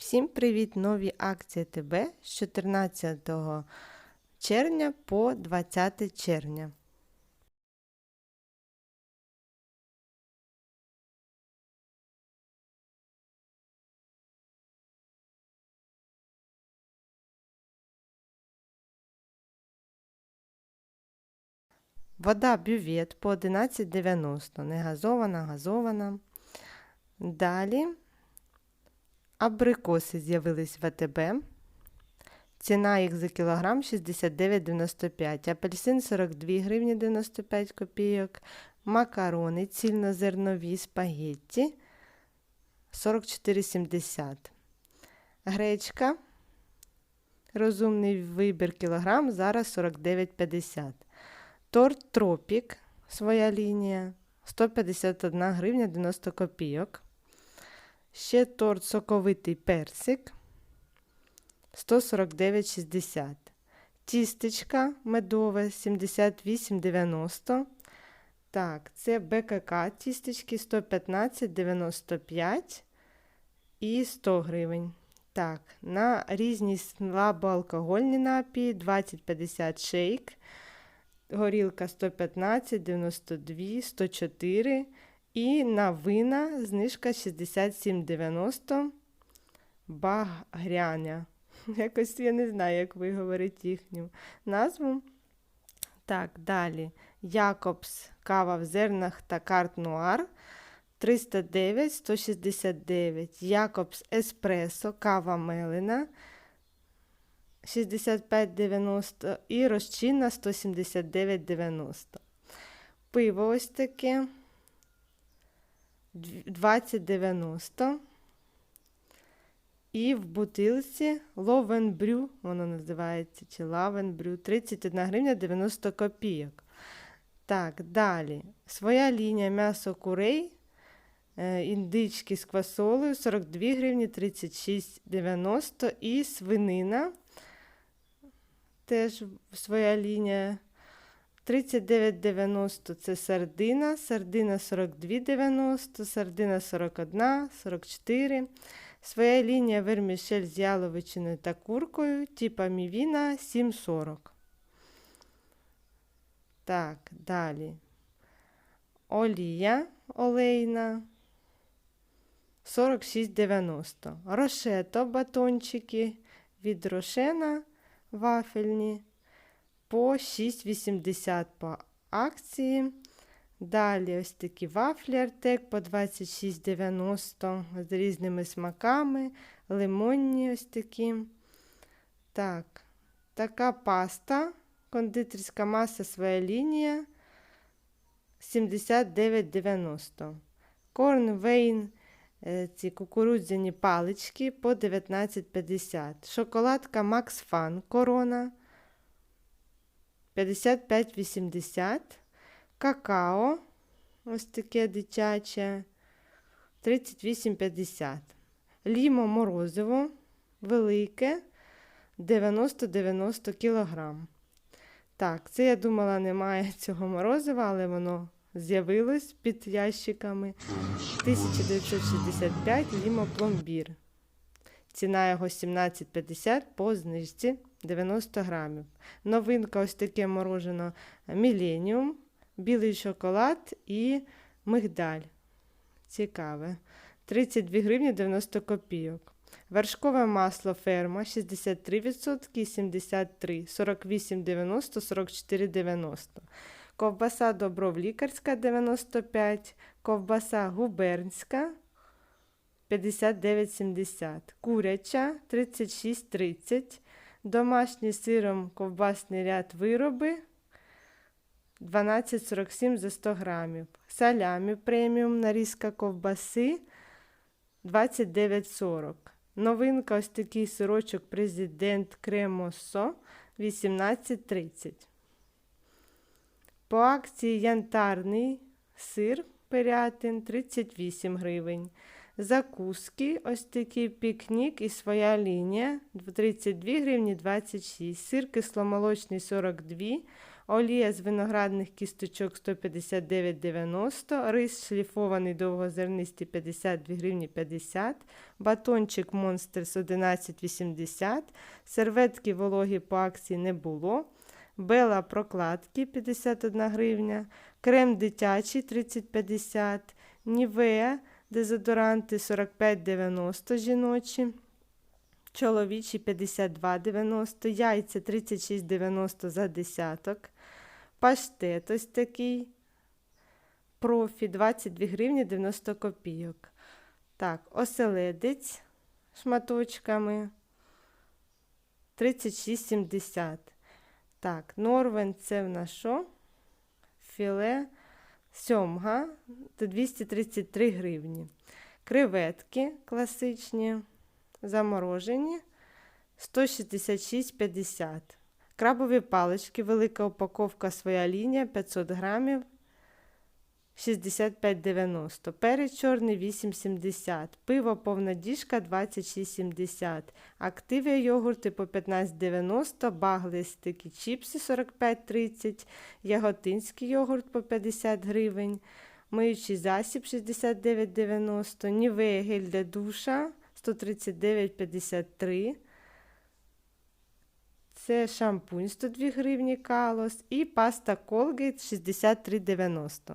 Всім привіт! Нові акції ТБ з 14 червня по 20 червня. Вода бювет по 11,90, не газована, газована. Далі абрикоси з'явились в АТБ. Ціна їх за кілограм 69,95, апельсин 42 гривні 95 копійок, макарони цільнозернові спагетті 44,70. Гречка. Розумний вибір кілограм зараз 49,50. Торт Тропік, своя лінія 151 гривня 90 копійок. Ще торт соковитий персик 149,60. Тістечка медове 78,90. Так, це БКК тістечки 115,95 і 100 гривень. Так, на різні слабоалкогольні напії 20,50 шейк. Горілка 115, 92, 104. І на вина знижка 67,90 багряня. Якось я не знаю, як виговорити їхню назву. Так, далі. Якобс кава в зернах та карт Нуар 309, 169. Якобс Еспресо, кава Мелина 65,90 і розчинна 179,90. Пиво ось таке 20,90. І в бутилці Ловенбрю, воно називається, чи Лавенбрю, 31 гривня 90 копійок. Так, далі. Своя лінія м'ясо курей, е, індички з квасолею 42 гривні 36,90 і свинина. Теж своя лінія 39,90 це сардина, сардина 42,90, сардина 41, 44. Своя лінія вермішель з яловичиною та куркою, типа мівіна 7,40. Так, далі. Олія олейна 46,90. Рошето батончики від рошена вафельні по 6,80 по акції. Далі ось такі вафлі Артек по 26,90 з різними смаками, лимонні ось такі. Так, така паста, кондитерська маса своя лінія 79,90. Корн Вейн, е, ці кукурудзяні палички по 19,50. Шоколадка Max Fun корона 55,80. Какао, ось таке дитяче, 38,50. Лімо морозиво велике 90-90 кг. Так, це я думала, немає цього морозива, але воно з'явилось під ящиками. 1965 лімо пломбір. Ціна його 17,50 по знижці 90 грамів. Новинка ось таке морожено Міленіум, білий шоколад і мигдаль. Цікаве. 32 гривні 90 копійок. Вершкове масло ферма 63%, 73, 48,90, 44,90. Ковбаса добров лікарська 95, ковбаса губернська 59,70, куряча 36,30, домашній сиром ковбасний ряд вироби 12,47 за 100 грамів. Салямі преміум нарізка ковбаси 29,40. Новинка ось такий сирочок президент Кремосо 18,30. По акції янтарний сир Пирятин 38 гривень. Закуски, ось такий пікнік і своя лінія. 32 гривні 26. Сир кисломолочний 42, олія з виноградних кісточок 159,90, рис шліфований довгозернистий 52 гривні 50, батончик Монстерс 11,80, серветки вологі по акції не було, бела прокладки 51 гривня, крем дитячий 30,50, нівея дезодоранти 45,90 жіночі. Чоловічі 52,90, яйця 36,90 за десяток. Паштет ось такий. Профі 22 гривні 90 копійок. Так, оселедець шматочками 36,70. Так, Норвен це в нас що? Філе сьомга це 233 гривні. Креветки класичні заморожені 166,50. Крабові палички, велика упаковка своя лінія 500 грамів 65,90. Перець чорний 8,70. Пиво повна діжка 26,70. Активія йогурти по 15,90. Баглистики чіпси 45,30. Яготинський йогурт по 50 гривень. Миючий засіб 69,90. Нівея гель для душа 139,53. Це шампунь 102 гривні калос і паста Colgate 63,90.